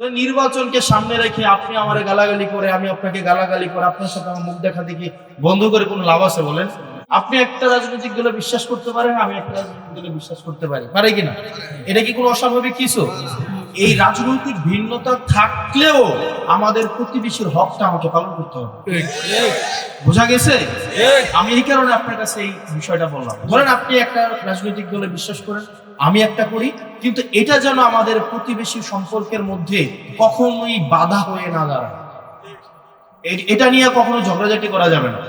তো নির্বাচনকে সামনে রেখে আপনি আমার গালাগালি করে আমি আপনাকে গালাগালি করে আপনার সাথে আমার মুখ দেখা দেখি বন্ধ করে কোনো লাভ আছে বলেন? আপনি একটা রাজনৈতিক দলে বিশ্বাস করতে পারেন আমি একটা রাজনৈতিক দলে বিশ্বাস করতে পারি। পারে কিনা এটা কি কোনো অস্বাভাবিক কিছু? এই রাজনৈতিক ভিন্নতা থাকলেও আমাদের প্রতিবেশীর হকটা আমাকে পালন করতে হবে। বোঝা গেছে? আমি এই কারণে আপনার কাছে এই বিষয়টা বললাম। ধরেন আপনি একটা রাজনৈতিক দলে বিশ্বাস করেন? আমি একটা করি, কিন্তু এটা যেন আমাদের প্রতিবেশী সম্পর্কের মধ্যে কখনোই বাধা হয়ে না দাঁড়ায়। এটা নিয়ে কখনো ঝগড়াঝাটি করা যাবে না।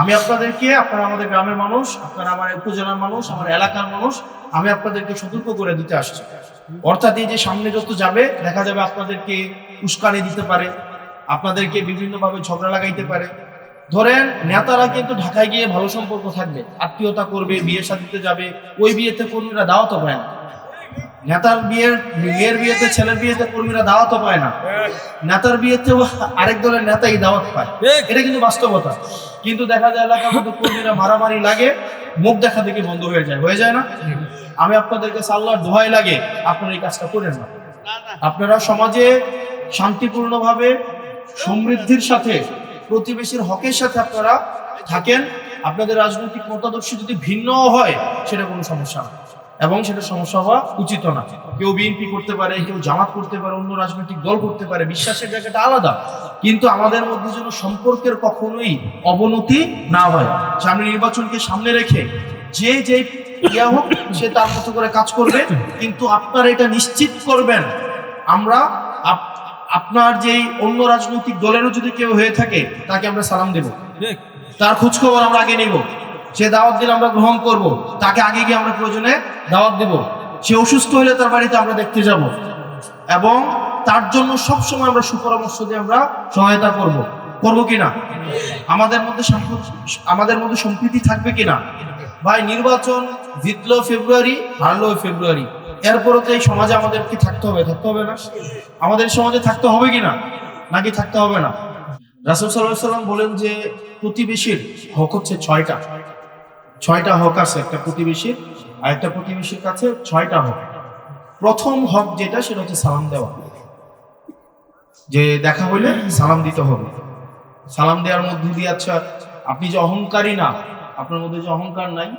আমি আপনাদেরকে, আপনারা আমাদের গ্রামের মানুষ, আপনারা আমার উপজেলার মানুষ, আমার এলাকার মানুষ, আমি আপনাদেরকে সতর্ক করে দিতে আসছি। অর্থাৎ এই যে সামনে যত যাবে, দেখা যাবে আপনাদেরকে উস্কানি দিতে পারে, আপনাদেরকে বিভিন্নভাবে ঝগড়া লাগাইতে পারে। ধরেন নেতারা কিন্তু ঢাকায় গিয়ে ভালো সম্পর্ক থাকবে আত্মীয়তা করবে বিয়ে শাদিতে যাবে ওই বিয়েতে কর্মীরা দাওয়াত পায় না। নেতার বিয়ের মেয়ের বিয়েতে ছেলের বিয়েতে কর্মীরা দাওয়াত পায় না। নেতার বিয়েতেও আরেক দলের নেতাই দাওয়াত পায়। এটা কিন্তু বাস্তবতা। কিন্তু দেখা যায় এলাকার মধ্যে কর্মীরা মারামারি লাগে মুখ দেখা দেখে বন্ধ হয়ে যায়। হয়ে যায় না? আমি আপনাদেরকে সাল্লার দোহাই লাগে আপনারা এই কাজটা করেন না। আপনারা সমাজে শান্তিপূর্ণভাবে সমৃদ্ধির সাথে প্রতিবেশীর হকের সাথে আপনারা থাকেন, আপনাদের রাজনৈতিক মতাদর্শ যদি ভিন্ন হয়, সেটা কোনো সমস্যা না। এবং সেটা সমস্যা হওয়া উচিত না। কেউ বিএনপি করতে পারে, কেউ জামাত করতে পারে, অন্য রাজনৈতিক দল করতে পারে, বিশ্বাসের জায়গাটা আলাদা। কিন্তু আমাদের মধ্যে যেন সম্পর্কের কখনোই অবনতি না হয়। সামনে নির্বাচনকে সামনে রেখে যে যে ইয়া হোক, সে তার মতো করে কাজ করবে। কিন্তু আপনারা এটা নিশ্চিত করবেন। আমরা আপনার যেই অন্য রাজনৈতিক দলেরও যদি কেউ হয়ে থাকে তাকে আমরা সালাম দেব। তার খোঁজ খবর আমরা আগে নেব। সে দাওয়াত দিলে আমরা গ্রহণ করব। তাকে আগে গিয়ে আমরা প্রয়োজনে দাওয়াত দেব। সে অসুস্থ হলে তার বাড়িতে আমরা দেখতে যাব। এবং তার জন্য সব সময় আমরা সুপরামর্শ দিয়ে আমরা সহায়তা করব। করব কিনা আমাদের মধ্যে আমাদের মধ্যে সম্প্রীতি থাকবে কিনা ভাই নির্বাচন জিতলো ফেব্রুয়ারি হারলো ফেব্রুয়ারি। এরপরও তো এই সমাজে আমাদের কি থাকতে হবে? থাকতে হবে না? আমাদের সমাজে থাকতে হবে কিনা নাকি থাকতে হবে না? রাসুল সাল্লাহ সাল্লাম বলেন যে, প্রতিবেশীর হক হচ্ছে ছয়টা। ছয়টা হক আছে, একটা প্রতিবেশীর, আর একটা প্রতিবেশীর কাছে ছয়টা হক। প্রথম হক যেটা, সেটা হচ্ছে সালাম দেওয়া। যে দেখা হইলে সালাম দিতে হবে। সালাম দেওয়ার মধ্যে দিয়ে আচ্ছা আপনি যে অহংকারী না, আপনার মধ্যে যে অহংকার নাই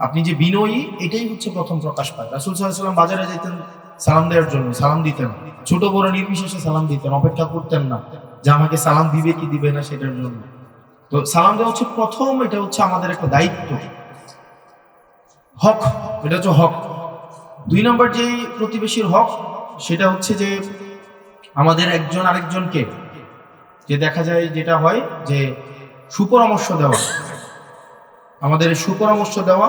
আপনি যে বিনয়ী, এটাই হচ্ছে প্রথম প্রকাশ পায়। রাসুল সাল্লাম বাজারে যেতেন সালাম দেওয়ার জন্য, সালাম দিতেন। ছোট বড় নির্বিশেষে সালাম দিতেন, অপেক্ষা করতেন না যে আমাকে সালাম দিবে কি দিবে না সেটার জন্য। তো সালাম দেওয়া হচ্ছে প্রথম, এটা হচ্ছে আমাদের একটা দায়িত্ব। হক, এটা হচ্ছে হক। দুই নম্বর যে প্রতিবেশীর হক, সেটা হচ্ছে যে আমাদের একজন আরেকজনকে, যে দেখা যায় যেটা হয় যে সুপরামর্শ দেওয়া। আমাদের সুপরামর্শ দেওয়া।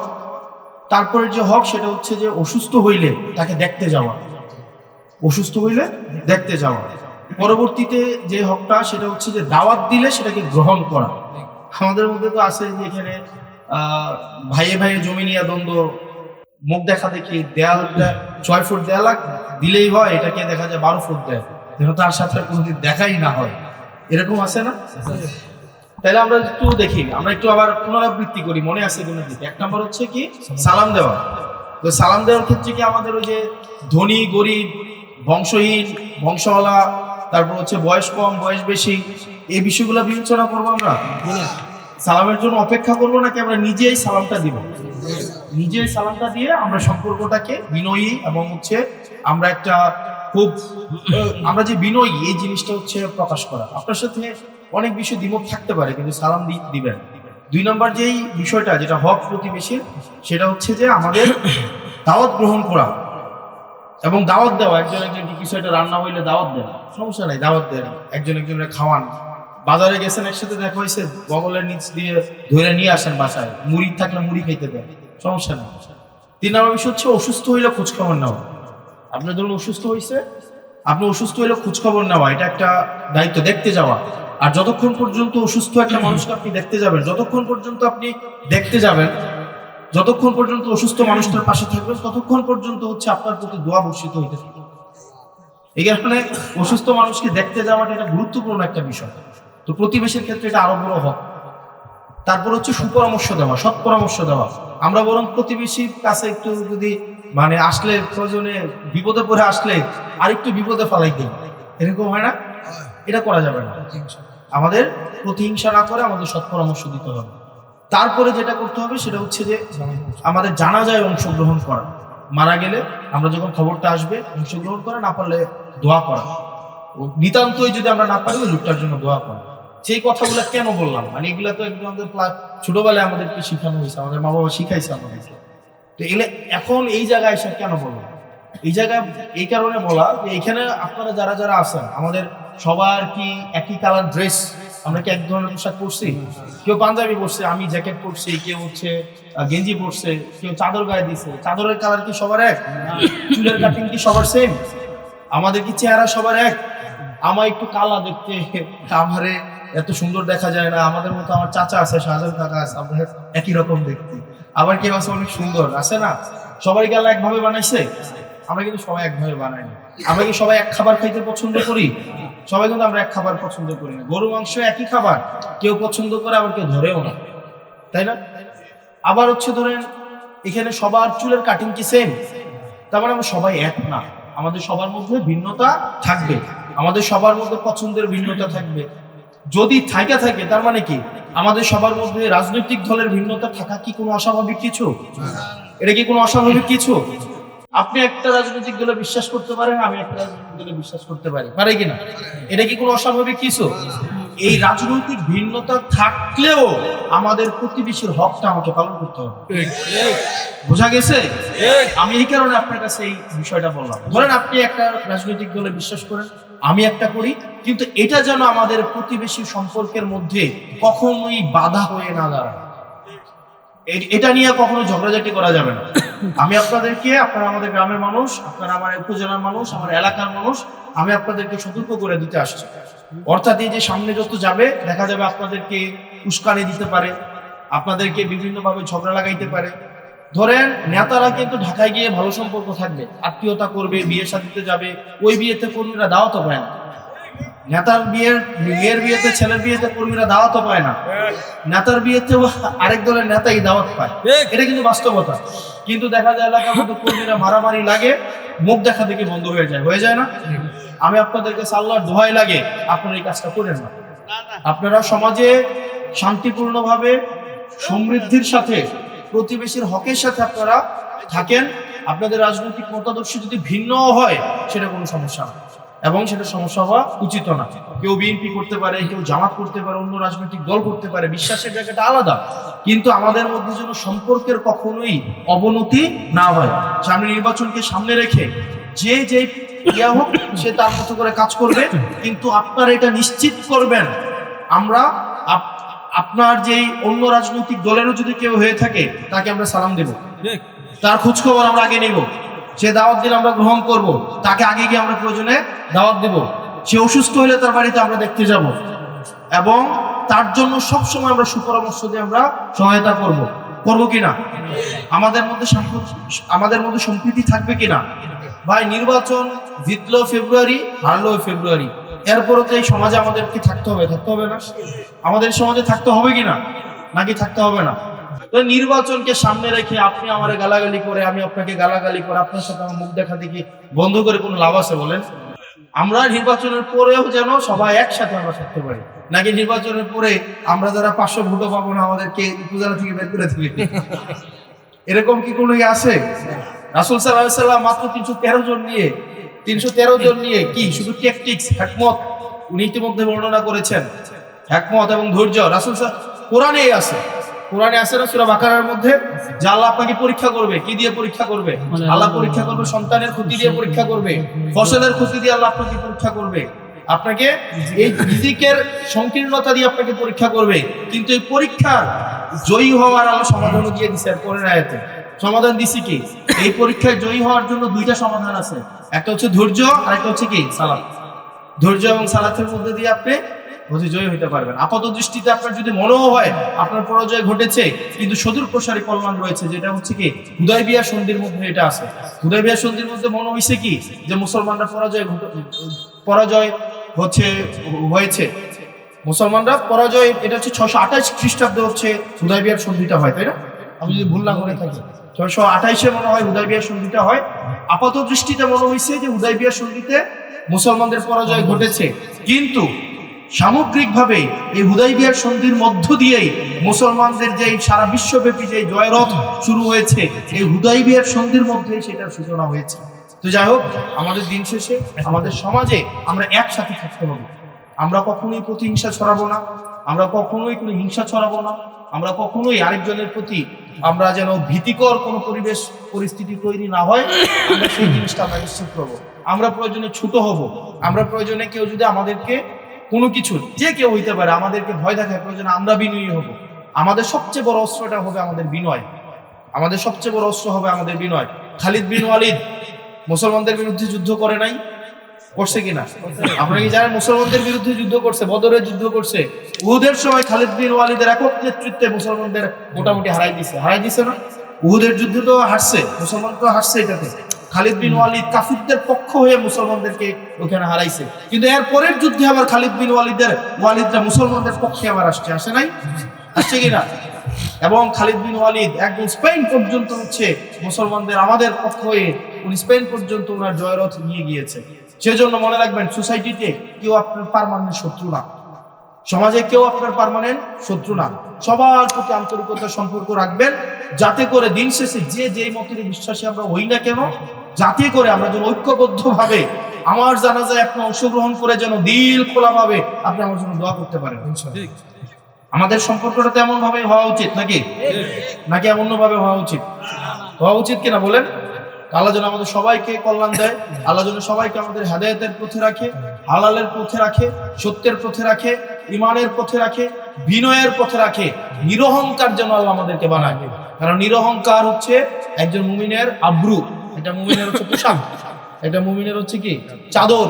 তারপরে যে হক, সেটা হচ্ছে যে অসুস্থ হইলে তাকে দেখতে যাওয়া। অসুস্থ হইলে দেখতে যাওয়া। পরবর্তীতে যে হকটা, সেটা হচ্ছে যে দাওয়াত দিলে সেটাকে গ্রহণ করা। আমাদের মধ্যে তো আছে যে এখানে ভাইয়ে ভাইয়ে জমি নিয়ে দ্বন্দ্ব, মুখ দেখা দেখি, দেয়াল ছয় ফুট দেয়াল দিলেই হয়, এটাকে দেখা যায় বারো ফুট দেয়। যেন তার সাথে কোনোদিন দেখাই না হয়। এরকম আছে না? তাহলে আমরা একটু দেখি, আমরা একটু আবার পুনরাবৃত্তি করি, মনে আছে কোনো দিকে? এক নম্বর হচ্ছে কি? সালাম দেওয়া। তো সালাম দেওয়ার ক্ষেত্রে কি আমাদের ওই যে ধনী, গরিব, বংশহীন, বংশওয়ালা, তারপর হচ্ছে বয়স কম, বয়স বেশি, এই বিষয়গুলো বিবেচনা করব আমরা? সালামের জন্য অপেক্ষা করব নাকি আমরা নিজেই সালামটা দিব? নিজেই সালামটা দিয়ে আমরা সম্পর্কটাকে বিনয়ী এবং হচ্ছে আমরা একটা খুব, আমরা যে বিনয়ী, এই জিনিসটা হচ্ছে প্রকাশ করা। আপনার সাথে অনেক বিষয় দ্বিমত থাকতে পারে, কিন্তু সালাম দিবেন দুই নম্বর যেই বিষয়টা, যেটা হক প্রতিবেশীর, সেটা হচ্ছে যে আমাদের দাওয়াত গ্রহণ করা। এবং দাওয়াত দেওয়া, একজন একজনকে কিছু একটা রান্না হইলে দাওয়াত দেন সমস্যা নাই, দাওয়াত দেন একজন একজনের খাওয়ান। বাজারে গেছেন, একসাথে দেখা হয়েছে, বগলের নিচ দিয়ে ধরে নিয়ে আসেন বাসায়। মুড়ি থাকলে মুড়ি খাইতে দেন। সমস্যা নেই। তিন নম্বর বিষয় হচ্ছে অসুস্থ হইলে খোঁজখবর নেওয়া। আপনার ধরুন অসুস্থ হয়েছে আপনি অসুস্থ হইলে খোঁজখবর নেওয়া, এটা একটা দায়িত্ব। দেখতে যাওয়া। আর যতক্ষণ পর্যন্ত অসুস্থ একটা মানুষকে আপনি দেখতে যাবেন যতক্ষণ পর্যন্ত আপনি দেখতে যাবেন যতক্ষণ পর্যন্ত অসুস্থ মানুষটার পাশে থাকবেন ততক্ষণ পর্যন্ত হচ্ছে আপনার প্রতি দোয়া বর্ষিত হইতে থাকবে। এই কারণে অসুস্থ মানুষকে দেখতে যাওয়াটা এটা গুরুত্বপূর্ণ একটা বিষয়। তো প্রতিবেশীর ক্ষেত্রে এটা আরও বড় হক তারপর হচ্ছে সুপরামর্শ দেওয়া সৎ পরামর্শ দেওয়া। আমরা বরং প্রতিবেশীর কাছে একটু যদি মানে আসলে প্রয়োজনে বিপদে পড়ে আসলে আরেকটু বিপদে ফালাই দিই। এরকম হয় না? এটা করা যাবে না। আমাদের প্রতিহিংসা না করে আমাদের সৎ পরামর্শ দিতে হবে। তারপরে যেটা করতে হবে সেটা হচ্ছে যে আমাদের জানা যায় অংশগ্রহণ করা। মারা গেলে আমরা যখন খবরটা আসবে, অংশগ্রহণ করা, না পারলে দোয়া করা। নিতান্তই যদি আমরা না পারি লোকটার জন্য দোয়া করা। সেই কথাগুলো কেন বললাম? মানে এগুলা তো একদম আমাদের ছোটবেলায় আমাদেরকে শেখানো হয়েছে, আমাদের মা বাবা শিখাইছে আমাদেরকে। তো এলে এখন এই জায়গায় এসে কেন বললাম? এই জায়গায় এই কারণে বলা যে এখানে আপনারা যারা যারা আছেন, আমাদের সবার কি একই কালার ড্রেস আমরা কি এক ধরনের পোশাক পরছি? কেউ পাঞ্জাবি পরছে, আমি জ্যাকেট পরছি, কেউ হচ্ছে গেঞ্জি পরছে, কেউ চাদর গায়ে দিছে। চাদরের কালার কি সবার এক? চুলের কাটিং কি সবার সেম আমাদের কি চেহারা সবার এক? আমার একটু কালা দেখতে, আমারে এত সুন্দর দেখা যায় না। আমাদের মতো আমার চাচা আছে, শাহজাহান কাকা আছে আমরা একই রকম দেখতে। আবার কেউ আছে অনেক সুন্দর, আছে না? সবাই গেল একভাবে বানাইছে? আমরা কিন্তু সবাই একভাবে বানাই। না আমরা কি সবাই এক খাবার খাইতে পছন্দ করি? সবাই কিন্তু আমরা এক খাবার পছন্দ করি না। গরু, মাংস একই খাবার। কেউ পছন্দ করে, আবার কেউ ধরেও না। তাই না? আবার হচ্ছে ধরেন, এখানে সবার চুলের কাটিং কি সেম তার মানে আমরা সবাই এক না। আমাদের সবার মধ্যে ভিন্নতা থাকবে। আমাদের সবার মধ্যে পছন্দের ভিন্নতা থাকবে। যদি থাকা, থাকে, তার মানে কি? আমাদের সবার মধ্যে রাজনৈতিক দলের ভিন্নতা থাকা কি কোনো অস্বাভাবিক কিছু? এটা কি কোনো অস্বাভাবিক কিছু? আপনি একটা রাজনৈতিক দলে বিশ্বাস করতে পারেন, আমি একটা রাজনৈতিক দলে বিশ্বাস করতে পারি। পারে কিনা এটা কি কোনো অস্বাভাবিক কিছু? এই রাজনৈতিক ভিন্নতা থাকলেও আমাদের প্রতিবেশীর হকটা আমাকে পালন করতে হবে। বোঝা গেছে? আমি এই কারণে আপনার কাছে এই বিষয়টা বললাম। ধরেন আপনি একটা রাজনৈতিক দলে বিশ্বাস করেন, আমি একটা করি, কিন্তু এটা যেন আমাদের প্রতিবেশী সম্পর্কের মধ্যে কখনোই বাধা হয়ে না দাঁড়ায়। এটা নিয়ে কখনো ঝগড়াঝাটি করা যাবে না। আমি আপনাদেরকে, আপনারা আমাদের গ্রামের মানুষ, আপনারা আমার উপজেলার মানুষ, আমার এলাকার মানুষ, আমি আপনাদেরকে সতর্ক করে দিতে আসছি। অর্থাৎ এই যে সামনে যত যাবে, দেখা যাবে আপনাদেরকে উস্কানি দিতে পারে, আপনাদেরকে বিভিন্নভাবে ঝগড়া লাগাইতে পারে। ধরেন, নেতারা কিন্তু ঢাকায় গিয়ে ভালো সম্পর্ক থাকবে, আত্মীয়তা করবে, বিয়ে শাদিতে যাবে, ওই বিয়েতে কর্মীরা দাওয়াতও পায় না। নেতার বিয়ের মেয়ের বিয়েতে ছেলের বিয়েতে কর্মীরা দাওয়াতও পায় না। নেতার বিয়েতেও আরেক দলের নেতাই দাওয়াত পায়। এটা কিন্তু বাস্তবতা। কিন্তু দেখা যায় এলাকার মধ্যে কর্মীরা মারামারি লাগে মুখ দেখা দেখে বন্ধ হয়ে যায়। হয়ে যায় না? আমি আপনাদেরকে সাল্লার দোহাই লাগে আপনারা এই কাজটা করেন না। আপনারা সমাজে শান্তিপূর্ণভাবে সমৃদ্ধির সাথে প্রতিবেশীর হকের সাথে আপনারা থাকেন। আপনাদের রাজনৈতিক মতাদর্শ যদি ভিন্ন হয় সেটা কোনো সমস্যা না। এবং সেটা সমস্যা হওয়া উচিত না। কেউ বিএনপি করতে পারে কেউ জামাত করতে পারে অন্য রাজনৈতিক দল করতে পারে বিশ্বাসের জায়গাটা আলাদা। কিন্তু আমাদের মধ্যে যেন সম্পর্কের কখনোই অবনতি না হয়। সামনে নির্বাচনকে সামনে রেখে যে যে ইয়া হোক সে তার মতো করে কাজ করবে। কিন্তু আপনারা এটা নিশ্চিত করবেন। আমরা আপ- আপনার যেই অন্য রাজনৈতিক দলেরও যদি কেউ হয়ে থাকে তাকে আমরা সালাম দেব। তার খোঁজখবর আমরা আগে নেব। সে দাওয়াত দিলে আমরা গ্রহণ করব, তাকে আগে গিয়ে আমরা প্রয়োজনে দাওয়াত দেব। সে অসুস্থ হলে তার বাড়িতে আমরা দেখতে যাব। এবং তার জন্য সব সময় আমরা সুপরামর্শ দিয়ে আমরা সহায়তা করব। করব কিনা আমাদের মধ্যে আমাদের মধ্যে সম্প্রীতি থাকবে কিনা ভাই, নির্বাচন জিতলো ফেব্রুয়ারি, হারলো ফেব্রুয়ারি। এরপরও তো এই সমাজে আমাদের কি থাকতে হবে? থাকতে হবে না। আমাদের সমাজে থাকতে হবে কিনা নাকি থাকতে হবে না? নির্বাচনকে সামনে রেখে আপনি আমার গালাগালি করে, আমি আপনাকে গালাগালি করে, আপনার সাথে আমার মুখ দেখা দেখি বন্ধ করে কোনো লাভ আছে বলেন? আমরা নির্বাচনের পরেও যেন সবাই একসাথে আমরা থাকতে পারি। নাকি নির্বাচনের পরে আমরা যারা পাঁচশো ভোটও পাবো না, আমাদেরকে উপজেলা থেকে বের করে দিবে? এরকম কি কোনো ইয়ে আছে? রাসুল সাল্লাহ মাত্র তিনশো তেরো জন নিয়ে, তিনশো তেরো জন নিয়ে কি শুধু টেকটিক্স হ্যাকমত উনি ইতিমধ্যে বর্ণনা করেছেন? হ্যাকমত এবং ধৈর্য। রাসুল সাহ কোরআনেই আছে। কোরআনে আছে না সুরা বাকারার মধ্যে? যে আল্লাহ আপনাকে পরীক্ষা করবে কি দিয়ে পরীক্ষা করবে? আল্লাহ পরীক্ষা করবে সন্তানের ক্ষতি দিয়ে পরীক্ষা করবে ফসলের ক্ষতি দিয়ে আল্লাহ আপনাকে পরীক্ষা করবে। আপনাকে এই রিজিকের সংকীর্ণতা দিয়ে আপনাকে পরীক্ষা করবে। কিন্তু এই পরীক্ষার জয়ী হওয়ার আল্লাহ সমাধানও দিয়ে দিছে পরের আয়াতে। সমাধান দিছি কি? এই পরীক্ষায় জয়ী হওয়ার জন্য দুইটা সমাধান আছে। একটা হচ্ছে ধৈর্য আর একটা হচ্ছে কি? সালাত। ধৈর্য এবং সালাতের মধ্যে দিয়ে আপনি বুঝে জয়ী হইতে পারবেন। আপাত দৃষ্টিতে আপনার যদি মনেও হয়, আপনার পরাজয় ঘটেছে, কিন্তু সদূর প্রসারী কল্যাণ রয়েছে, যেটা হচ্ছে কি হুদয় বিয়া সন্ধির মধ্যে এটা আছে। হুদয় বিয়া সন্ধির মধ্যে মনে হয়েছে কি, যে মুসলমানরা পরাজয় পরাজয় হচ্ছে, হয়েছে। মুসলমানরা পরাজয়, এটা হচ্ছে ছশো আঠাশ খ্রিস্টাব্দে হচ্ছে হুদয় বিয়ার সন্ধিটা হয়, তাই না? আমি যদি ভুল না করে থাকি। ছয়শো আঠাইশে মনে হয় হুদাই বিয়ার সন্ধিটা হয়। আপাত দৃষ্টিতে মনে হয়েছে যে হুদাই বিয়ার সন্ধিতে মুসলমানদের পরাজয় ঘটেছে। কিন্তু সামগ্রিকভাবে এই হুদাই বিয়ার সন্ধির মধ্য দিয়েই মুসলমানদের যে সারা বিশ্বব্যাপী যে জয়রথ শুরু হয়েছে, এই হুদাই বিয়ার সন্ধির মধ্যেই সেটার সূচনা হয়েছে। তো যাই হোক, আমাদের দিন শেষে, আমাদের সমাজে আমরা একসাথে থাকতে হবে। আমরা কখনোই প্রতিহিংসা ছড়াবো না, আমরা কখনোই কোনো হিংসা ছড়াবো না, আমরা কখনোই আরেকজনের প্রতি আমরা যেন ভীতিকর কোনো পরিবেশ, পরিস্থিতি তৈরি না হয়, আমরা সেই জিনিসটা আমরা নিশ্চিত করব। আমরা প্রয়োজনে ছোট হব, আমরা প্রয়োজনে কেউ যদি আমাদেরকে কোনো কিছু যে কেউ হইতে পারে, আমাদেরকে ভয় দেখায় প্রয়োজনে, আমরা বিনয়ী হব। আমাদের সবচেয়ে বড় অস্ত্রটা হবে আমাদের বিনয়। আমাদের সবচেয়ে বড় অস্ত্র হবে আমাদের বিনয়। খালিদ বিন ওয়ালিদ, মুসলমানদের বিরুদ্ধে যুদ্ধ করে নাই? করছে কিনা? আপনারা কি জানেন মুসলমানদের বিরুদ্ধে যুদ্ধ করছে বদরের যুদ্ধ করছে? উহুদের সময় খালিদ বিন ওয়ালিদের একক নেতৃত্বে মুসলমানদের মোটামুটি হারাই দিছে। হারাই দিছে না? উহুদের যুদ্ধে তো হারছে, মুসলমান তো হারছে এটাতে। খালিদ বিন ওয়ালিদ কাফিরদের পক্ষ হয়ে মুসলমানদেরকে ওখানে হারাইছে। কিন্তু এর পরের যুদ্ধে আবার খালিদ বিন ওয়ালিদের ওয়ালিদরা মুসলমানদের পক্ষে আবার আসছে, আসে নাই? আসছে কিনা এবং খালিদ বিন ওয়ালিদ একদম স্পেন পর্যন্ত হচ্ছে মুসলমানদের আমাদের পক্ষ হয়ে উনি স্পেন পর্যন্ত ওনার জয়রথ নিয়ে গিয়েছে। সেজন্য মনে রাখবেন, সোসাইটিতে কেউ আপনার পারমানেন্ট শত্রু না। সমাজে কেউ আপনার পারমানেন্ট শত্রু না। সবার প্রতি আন্তরিকতার সম্পর্ক রাখবেন। যাতে করে দিন শেষে যে যেই মতের বিশ্বাসী আমরা হই না কেন যাতে করে আমরা যেন ঐক্যবদ্ধ ভাবে আমার জানাজায় আপনি অংশগ্রহণ করে যেন দিল খোলা ভাবে আপনি আমার জন্য দোয়া করতে পারেন আমাদের সম্পর্কটা তেমন ভাবে হওয়া উচিত নাকি? নাকি এমন ভাবে হওয়া উচিত? হওয়া উচিত কিনা বলেন? আল্লাহ যেন আমাদের সবাইকে কল্যাণ দেয়। আল্লাহ যেন সবাইকে আমাদের হেদায়তের পথে রাখে। হালালের পথে রাখে, সত্যের পথে রাখে ইমানের পথে রাখে, বিনয়ের পথে রাখে। নিরহংকার যেন আল্লাহ আমাদেরকে বানায়। কারণ নিরহংকার হচ্ছে একজন মুমিনের আব্রু। এটা মুমিনের হচ্ছে পোশাক। এটা মুমিনের হচ্ছে কি? চাদর।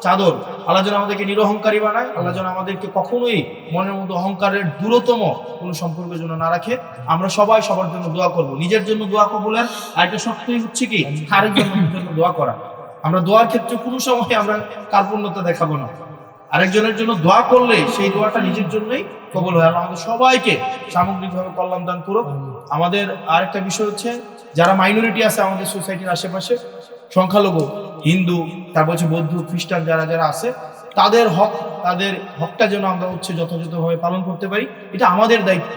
চাদর। আল্লাহ যেন আমাদেরকে নিরহংকারী বানায়। আল্লাহ যেন আমাদেরকে কখনোই মনের মধ্যে অহংকারের দূরতম কোনো সম্পর্কের জন্য না রাখে। আমরা সবাই সবার জন্য দোয়া করব। নিজের জন্য দোয়া কবুলের আরেকটা শক্তই হচ্ছে কি? আরেকজনের জন্য দোয়া করা। আমরা দোয়ার ক্ষেত্রে কোনো সময় আমরা কার্পণ্যতা দেখাবো না। আরেকজনের জন্য দোয়া করলে সেই দোয়াটা নিজের জন্যই কবল হয়। আমাদের সবাইকে সামগ্রিকভাবে কল্যাণ দান করুক। আমাদের আরেকটা বিষয় হচ্ছে, যারা মাইনরিটি আছে আমাদের সোসাইটির আশেপাশে, সংখ্যালঘু, হিন্দু, তারপর হচ্ছে বৌদ্ধ, খ্রিস্টান যারা যারা আছে, তাদের হক, তাদের হকটা যেন আমরা হচ্ছে যথাযথভাবে পালন করতে পারি, এটা আমাদের দায়িত্ব।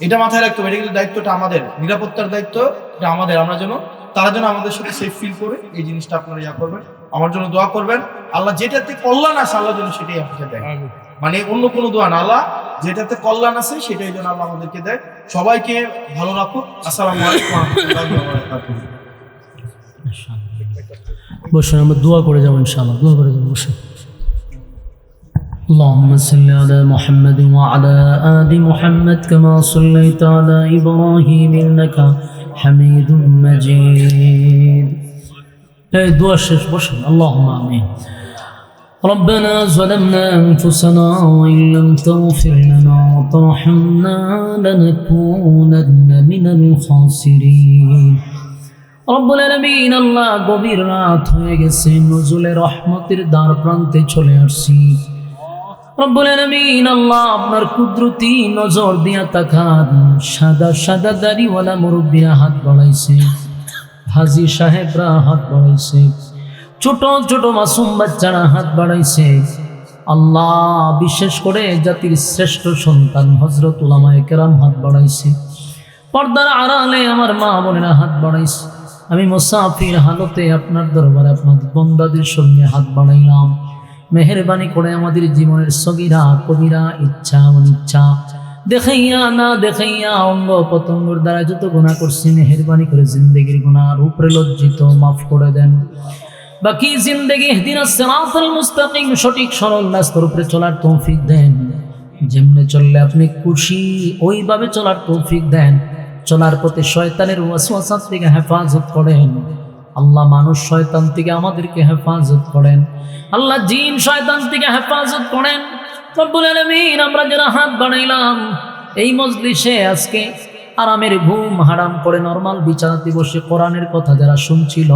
এটা মাথায় রাখতে এটা কিন্তু দায়িত্বটা আমাদের। নিরাপত্তার দায়িত্ব, এটা আমাদের। আমরা যেন তারা যেন আমাদের সাথে সেফ ফিল করে এই জিনিসটা আপনারা ইয়া করবেন আমার জন্য দোয়া করবেন আল্লাহ যেটাতে কল্যাণ আছে আল্লাহ যেন সেটাই আপনাকে দেয় মানে অন্য কোনো দোয়া না আল্লাহ যেটাতে কল্যাণ আছে সেটাই যেন আল্লাহ আমাদেরকে দেয় সবাইকে ভালো রাখুক আসসালামু আলাইকুম ওয়া রাহমাতুল্লাহি ওয়া বারাকাতুহু বসুন আমরা দোয়া করে যাবো ইনশাআল্লাহ দোয়া করে যাবো বসুন اللهم صل على محمد وعلى آل محمد كما صليت على إبراهيم إنك حميد مجيد এই দোয়া শেষ বসুন اللهم آمين ربنا ظلمنا أنفسنا وإن لم تغفر لنا وترحمنا لنكونن من الخاسرين রব্বুল আলামিন আল্লাহ গভীর রাত হয়ে গেছে নজুলে রহমতের দ্বার প্রান্তে চলে আসছি রব্বুল আলামিন, আল্লাহ আপনার কুদরতি নজর দিয়া তাকান। সাদা সাদা দাড়িওয়ালা মুরব্বীরা হাত বাড়াইছে। হাজি সাহেবরা হাত বাড়াইছে। ছোট ছোট মাসুম বাচ্চারা হাত বাড়াইছে। আল্লাহ বিশেষ করে জাতির শ্রেষ্ঠ সন্তান হজরত উলামায়ে কেরাম হাত বাড়াইছে। পর্দার আড়ালে আমার মা বোনেরা হাত বাড়াইছে। আমি মুসাফির হালতে আপনার দরবারে আপনার বন্দাদের সঙ্গে হাত বাড়াইলাম। মেহরবানি করে আমাদের জীবনের সগিরা, কবিরা, ইচ্ছা, অনিচ্ছা। দেখাইয়া না দেখাইয়া অঙ্গ পতঙ্গর দ্বারা যত গুণা করছি, মেহরবানি করে জিন্দগির গুণার উপরে লজ্জিত, মাফ করে দেন। বাকি জিন্দগি দিন মুস্তাকিম, সঠিক, সরল রাস্তার উপরে চলার তৌফিক দেন। যেমনে চললে আপনি খুশি, ওইভাবে চলার তৌফিক দেন। চলার পথে শয়তানের ওয়াসওয়াসাত থেকে হেফাজত করেন। আল্লাহ মানুষ শয়তান থেকে আমাদেরকে হেফাজত করেন। আল্লাহ জিন শয়তান থেকে হেফাজত করেন। আমরা যারা হাত বাড়াইলাম, এই মজলিসে আজকে আরামের ঘুম হারাম করে নর্মাল বিছানাতে দিবসে কোরআনের কথা যারা শুনছিল,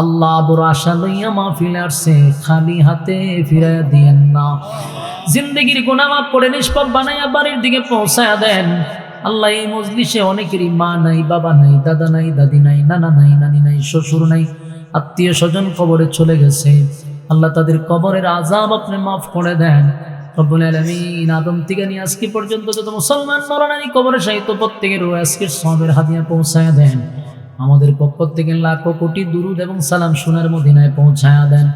আল্লাহ বড় আশা লইয়া মাহফিলে আসছে, খালি হাতে ফিরাইয়া দিয়েন না। জিন্দগির গুনামাপ করে নিষ্পাপ বানাইয়া বাড়ির দিকে পৌঁছায়া দেন। আল্লাহ এই মজলিসে অনেকেরই মা নাই, বাবা নাই, দাদা নাই, দাদি নাই, নানা নাই, নানি নাই, শ্বশুর নাই, আত্মীয় স্বজন কবরে চলে গেছে। আল্লাহ তাদের কবরের আজাব আপনি মাফ করে দেন। আদম থেকে নিয়ে আজকে পর্যন্ত সাহিত্য পৌঁছায় দেন। আমাদের পক্ষ থেকে লাখো কোটি দুরুদ এবং সালাম সোনার মদিনায় পৌঁছায়া দেন।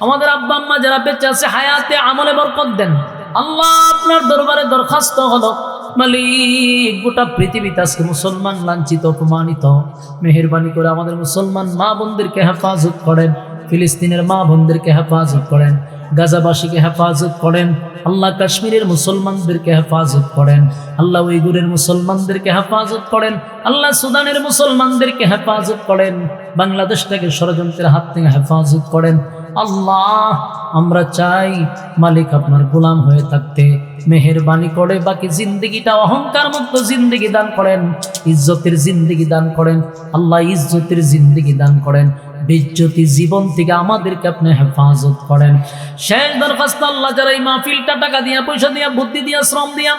আমাদের আব্বা আম্মা যারা বেঁচে আছে, হায়াতে আমলে বরকত দেন। আল্লাহ আপনার দরবারে দরখাস্ত হলো। মালিক, গোটা পৃথিবীতে আজকে মুসলমান লাঞ্ছিত, অপমানিত। মেহরবানি করে আমাদের মুসলমান মা বোনদেরকে হেফাজত করেন, ফিলিস্তিনের মা বোনদেরকে হেফাজত করেন, গাজাবাসীকে হেফাজত করেন, আল্লাহ কাশ্মীরের মুসলমানদেরকে হেফাজত করেন, আল্লাহ উইগুরের মুসলমানদেরকে হেফাজত করেন, আল্লাহ সুদানের মুসলমানদেরকে হেফাজত করেন, বাংলাদেশটাকে ষড়যন্ত্রের হাত থেকে হেফাজত করেন। আল্লাহ, আমরা চাই মালিক আপনার গোলাম হয়ে থাকতে। মেহেরবানি করে, বাকি জিন্দগিটা অহংকার মুক্ত জিন্দগি দান করেন, ইজ্জতের জিন্দগি দান করেন, আল্লাহ ইজ্জতের জিন্দগি দান করেন বেজ্জতি জীবন থেকে আমাদেরকে আপনি হেফাজত করেন। শেষ দরখাস্ত, আল্লাহ যারা এই মাহফিলটা টাকা দিয়া, পয়সা দিয়া, বুদ্ধি দিয়া, শ্রম দিয়া,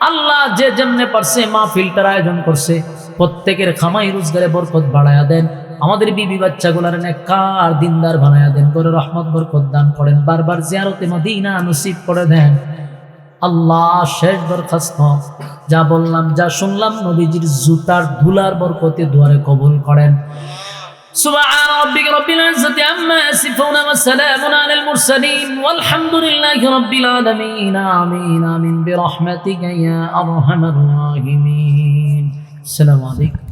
আল্লাহ যে যেমনে পারছে, মাহফিলটার আয়োজন করছে। প্রত্যেকের খামাই রোজগারে বরকত বাড়ায়া দেন আমাদের বিবি বাচ্চাগুলার নেককার দিনদার বানায়া দেন করে রহমত বরকত দান করেন বারবার জিয়ারতে মদিনা নসিব করে দেন আল্লাহ শেষ দরখাস্ত যা বললাম যা শুনলাম নবীজির জুতার ধুলার বরকতে দুয়ারে কবুল করেন سبحان ربك رب العزة عما يصفون وسلام على المرسلين والحمد لله رب العالمين آمين آمين برحمتك يا أرحم الراحمين আসসালামু আলাইকুম।